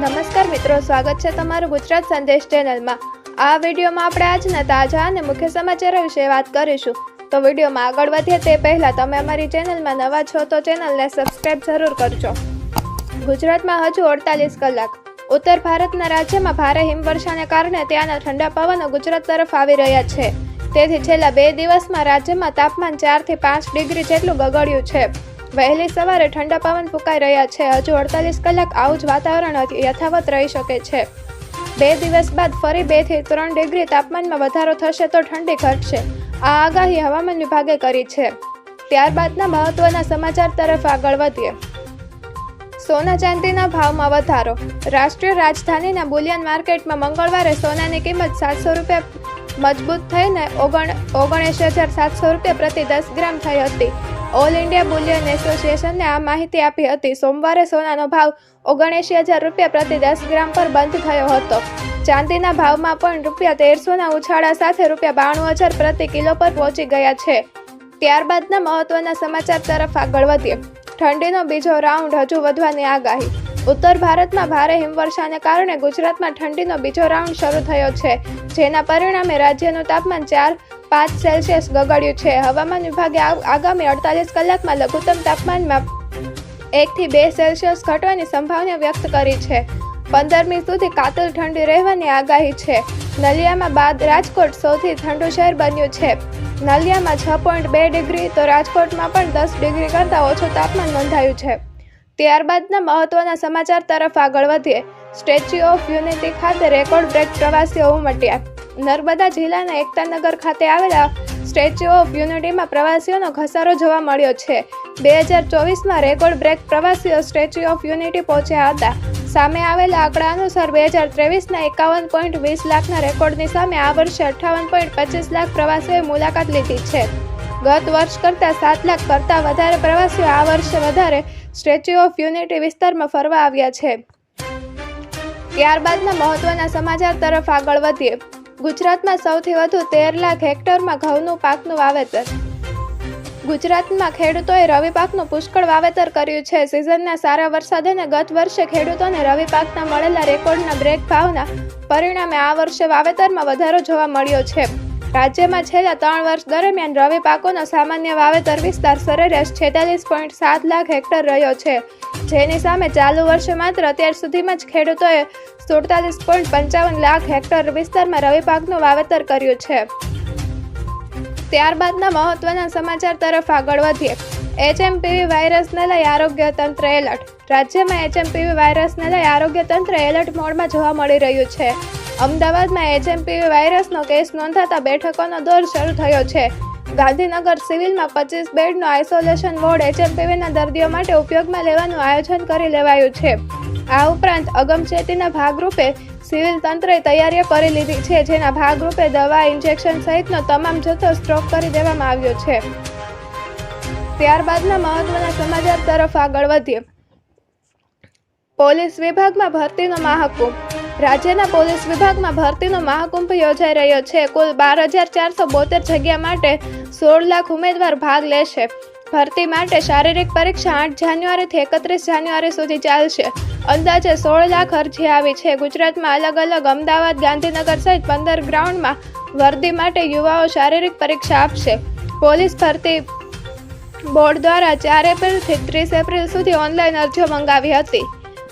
નમસ્કાર મિત્રો, સ્વાગત છે તમારું ગુજરાત સંદેશ ચેનલમાં. આ વિડીયોમાં આપણે આજના તાજા અને મુખ્ય સમાચારો વિશે વાત કરીશું. તો વિડીયોમાં આગળ વધીએ તે પહેલાં તમે અમારી ચેનલમાં નવા છો તો ચેનલને સબસ્ક્રાઇબ જરૂર કરજો. ગુજરાતમાં હજુ અડતાલીસ કલાક. ઉત્તર ભારતના રાજ્યમાં ભારે હિમવર્ષાને કારણે ત્યાંના ઠંડા પવનો ગુજરાત તરફ આવી રહ્યા છે. તેથી છેલ્લા બે દિવસમાં રાજ્યમાં તાપમાન ચારથી પાંચ ડિગ્રી જેટલું ગગડ્યું છે. વહેલી સવારે ઠંડા પવન ફૂંકાઈ રહ્યા છે. હજુ અડતાલીસ કલાક આવું જ વાતાવરણ યથાવત રહી શકે છે. બે દિવસ બાદ ફરી બેથી ત્રણ ડિગ્રી તાપમાનમાં વધારો થશે તો ઠંડી ઘટશે. આ આગાહી હવામાન વિભાગે કરી છે. ત્યારબાદના મહત્વના સમાચાર તરફ આગળ વધીએ. સોના ચાંદીના ભાવમાં વધારો. રાષ્ટ્રીય રાજધાનીના બુલિયન માર્કેટમાં મંગળવારે સોનાની કિંમત સાતસો રૂપિયા મજબૂત થઈને ઓગણ ઓગણએંશી હજાર સાતસો રૂપિયા પ્રતિ દસ ગ્રામ થઈ હતી. ઓલ ઇન્ડિયા બુલિયન એસોસિએશને આ માહિતી આપી હતી. સોમવારે સોનાનો ભાવ ઓગણએંશી હજાર રૂપિયા પ્રતિ દસ ગ્રામ પર બંધ થયો હતો. ચાંદીના ભાવમાં પણ રૂપિયા તેરસોના ઉછાળા સાથે રૂપિયા બાણું હજાર પ્રતિ કિલો પર પહોંચી ગયા છે. ત્યારબાદના મહત્વના સમાચાર તરફ આગળ વધીએ. ઠંડીનો બીજો રાઉન્ડ હજુ વધવાની આગાહી. ઉત્તર ભારતમાં ભારે હિમવર્ષાને કારણે ગુજરાતમાં ઠંડીનો બીજો રાઉન્ડ શરૂ થયો છે, જેના પરિણામે રાજ્યનું તાપમાન ચાર પાંચ સેલ્સિયસ ગગડ્યું છે. હવામાન વિભાગે આગામી અડતાલીસ કલાકમાં લઘુત્તમ તાપમાનમાં એકથી બે સેલ્સિયસ ઘટવાની સંભાવના વ્યક્ત કરી છે. પંદરમી સુધી કાતલ ઠંડી રહેવાની આગાહી છે. નલિયામાં બાદ રાજકોટ સૌથી ઠંડુ શહેર બન્યું છે. નલિયામાં છ પોઈન્ટ બે ડિગ્રી તો રાજકોટમાં પણ દસ ડિગ્રી કરતાં ઓછું તાપમાન નોંધાયું છે. ત્યારબાદના મહત્વના સમાચાર તરફ આગળ વધીએ. સ્ટેચ્યુ ઓફ યુનિટી ખાતે રેકોર્ડ બ્રેક પ્રવાસીઓ ઉમટ્યા. નર્મદા જિલ્લાના એકતાનગર ખાતે આવેલા સ્ટેચ્યુ ઓફ યુનિટીમાં પ્રવાસીઓનો ઘસારો જોવા મળ્યો છે. બે હજાર ચોવીસમાં રેકોર્ડ બ્રેક પ્રવાસીઓ સ્ટેચ્યુ ઓફ યુનિટી પહોંચ્યા હતા. સામે આવેલા આંકડા અનુસાર બે હજાર ત્રેવીસના એકાવન પોઈન્ટ વીસ લાખના રેકોર્ડની સામે આ વર્ષે અઠ્ઠાવન પોઈન્ટ પચીસ લાખ પ્રવાસીઓએ મુલાકાત લીધી છે. ગત વર્ષ કરતાં સાત લાખ કરતાં વધારે પ્રવાસીઓ આ વર્ષે વધારે સ્ટેચ્યુ ઓફ યુનિટી વિસ્તારમાં ફરવા આવ્યા છે. ત્યારબાદના મહત્વના સમાચાર તરફ આગળ વધીએ. ગુજરાતમાં સૌથી વધુ તેર લાખ હેક્ટરમાં ઘઉંનું પાકનું વાવેતર. ગુજરાતમાં ખેડૂતોએ રવિ પાકનું પુષ્કળ વાવેતર કર્યું છે. સિઝનના સારા વરસાદ અને ગત વર્ષે ખેડૂતોને રવિ પાકના મળેલા રેકોર્ડના બ્રેક ભાવના પરિણામે આ વર્ષે વાવેતરમાં વધારો જોવા મળ્યો છે. રાજ્યમાં છેલ્લા ત્રણ વર્ષ દરમિયાન રવિ પાકોનો સામાન્ય વાવેતર વિસ્તાર સરેરાશ છેતાલીસ પોઈન્ટ સાત લાખ હેક્ટર રહ્યો છે. જેની સામે ચાલુ વર્ષે માત્ર અત્યાર સુધીમાં જ ખેડૂતોએ સુડતાલીસ પોઈન્ટ પંચાવન લાખ હેક્ટર વિસ્તારમાં રવિ પાકનું વાવેતર કર્યું છે. ત્યારબાદના મહત્વના સમાચાર તરફ આગળ વધીએ. એચએમપીવી વાયરસને લઈ આરોગ્ય તંત્ર એલર્ટ. રાજ્યમાં એચએમપીવી વાયરસને લઈ આરોગ્ય તંત્ર એલર્ટ મોડમાં જોવા મળી રહ્યું છે. અમદાવાદમાં એચએમપીવી વાયરસનો કેસ નોંધાતા બેઠકોનો દોર શરૂ થયો છે. ગાંધીનગર સિવિલમાં પચીસ બેડનો આઇસોલેશન વોર્ડ એચએમપીવીના દર્દીઓ માટે ઉપયોગમાં લેવાનું આયોજન કરી લેવાયું છે. આ ઉપરાંત અગમચેતીના ભાગરૂપે સિવિલ તંત્રે તૈયારીઓ કરી લીધી છે, જેના ભાગરૂપે દવા, ઇન્જેક્શન સહિતનો તમામ જથ્થો સ્ટોક કરી દેવામાં આવ્યો છે. ત્યારબાદના મહત્વના સમાચાર તરફ આગળ વધીએ. પોલીસ વિભાગમાં ભરતીનો મહાકુંભ રાજ્યના પોલીસ વિભાગમાં ભરતીનો મહાકુંભ યોજાઈ રહ્યો છે. કુલ બાર હજાર ચારસો બોતેર જગ્યા માટે સોળ લાખ ઉમેદવાર ભાગ લેશે. ભરતી માટે શારીરિક પરીક્ષા આઠ જાન્યુઆરીથી એકત્રીસ જાન્યુઆરી સુધી ચાલશે. અંદાજે સોળ લાખ અરજી આવી છે. ગુજરાતમાં અલગ અલગ અમદાવાદ, ગાંધીનગર સહિત પંદર ગ્રાઉન્ડમાં વર્દી માટે યુવાઓ શારીરિક પરીક્ષા આપશે. પોલીસ ભરતી બોર્ડ દ્વારા ચાર એપ્રિલથી ત્રીસ એપ્રિલ સુધી ઓનલાઈન અરજીઓ મંગાવી હતી.